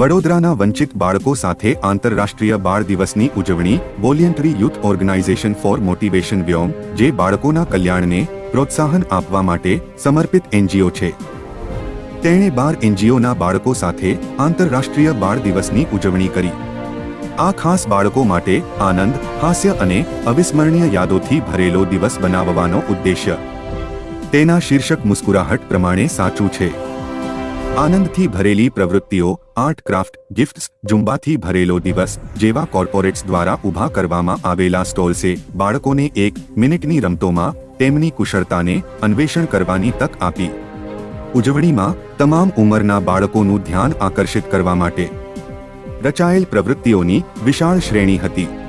વડોદરાના વંચિત બાળકો સાથે આંતરરાષ્ટ્રીય બાળ દિવસની ઉજવણી voluntary youth organization for motivation Vyom, જે બાળકોના કલ્યાણને પ્રોત્સાહન આપવા માટે સમર્પિત એનજીઓ છે. તેણે બાર એનજીઓના બાળકો સાથે આંતરરાષ્ટ્રીય બાળ દિવસની ઉજવણી કરી. આ ખાસ બાળકો માટે આનંદ, હાસ્ય અને અવિસ્મરણીય યાદોથી ભરેલો દિવસ બનાવવાનો ઉદ્દેશ્ય. તેના શીર્ષક મુસ્કુરાહટ પ્રમાણે સાચું છે. આનંદથી ભરેલી પ્રવૃત્તિઓ, આર્ટ ક્રાફ્ટ, ગિફ્ટ્સ જુંબાથી ભરેલો દિવસ, જેવા કોર્પોરેટ્સ દ્વારા ઊભા કરવામાં આવેલા સ્ટોલ્સે બાળકોને એક મિનિટની રમતોમાં તેમની કુશળતાને અન્વેષણ કરવાની તક આપી. ઉજવણીમાં તમામ ઉંમરના બાળકોનું ધ્યાન આકર્ષિત કરવા માટે રચાયેલ પ્રવૃત્તિઓની વિશાળ શ્રેણી હતી.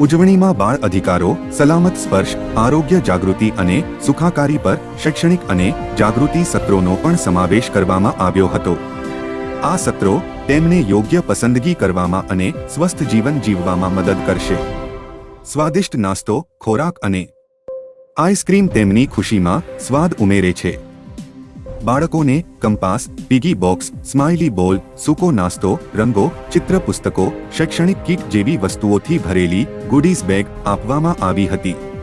ઉજવણીમાં બાળ અધિકારો, સલામત સ્પર્શ, આરોગ્ય જાગૃતિ અને સુખાકારી પર શૈક્ષણિક અને જાગૃતિ સત્રોનો પણ સમાવેશ કરવામાં આવ્યો હતો. આ સત્રો તેમને યોગ્ય પસંદગી કરવામાં અને સ્વસ્થ જીવન જીવવામાં મદદ કરશે. સ્વાદિષ્ટ નાસ્તો, ખોરાક અને આઈસ્ક્રીમ તેમની ખુશીમાં સ્વાદ ઉમેરે છે. બાળકોને કંપાસ, પીગી બોક્સ, સ્માઇલી બોલ, સૂકો નાસ્તો, રંગો, ચિત્ર પુસ્તકો, શૈક્ષણિક કીટ જેવી વસ્તુઓથી ભરેલી ગુડીઝ બેગ આપવામાં આવી હતી.